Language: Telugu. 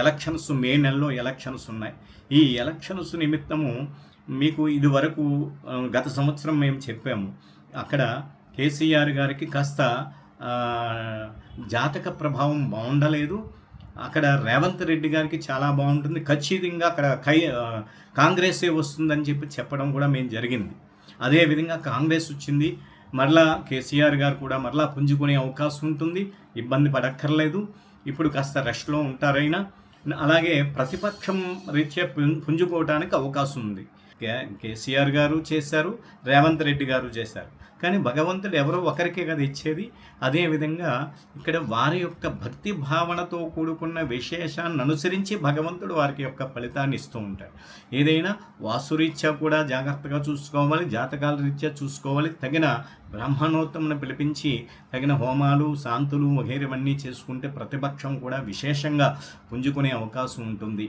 ఎలక్షన్స్ మే నెలలో ఎలక్షన్స్ ఉన్నాయి. ఈ ఎలక్షన్స్ నిమిత్తము మీకు ఇదివరకు గత సంవత్సరం మేము చెప్పాము. అక్కడ కేసీఆర్ గారికి కాస్త జాతక ప్రభావం బాగుండలేదు. అక్కడ రేవంత్ రెడ్డి గారికి చాలా బాగుంటుంది. ఖచ్చితంగా అక్కడ కై కాంగ్రెసే వస్తుందని చెప్పి చెప్పడం కూడా మేము జరిగింది. అదేవిధంగా కాంగ్రెస్ వచ్చింది. మరలా కేసీఆర్ గారు కూడా మరలా పుంజుకునే అవకాశం ఉంటుంది. ఇబ్బంది పడక్కర్లేదు. ఇప్పుడు కాస్త రెస్ట్లో ఉంటారైనా. అలాగే ప్రతిపక్షం రీత్యా పుం- పుంజుకోవడానికి అవకాశం ఉంది. కేసీఆర్ గారు చేశారు రేవంత్ రెడ్డి గారు చేశారు. కానీ భగవంతుడు ఎవరో ఒకరికే కదా ఇచ్చేది. అదేవిధంగా ఇక్కడ వారి యొక్క భక్తి భావనతో కూడుకున్న విశేషాన్ని అనుసరించి భగవంతుడు వారికి యొక్క ఫలితాన్ని ఇస్తూ ఉంటాడు. ఏదైనా వాసురీత్యా కూడా జాగ్రత్తగా చూసుకోవాలి జాతకాల రీత్యా చూసుకోవాలి. తగిన బ్రాహ్మణోత్తమును పిలిపించి తగిన హోమాలు శాంతులు వగైరవన్నీ చేసుకుంటే ప్రతిపక్షం కూడా విశేషంగా పుంజుకునే అవకాశం ఉంటుంది.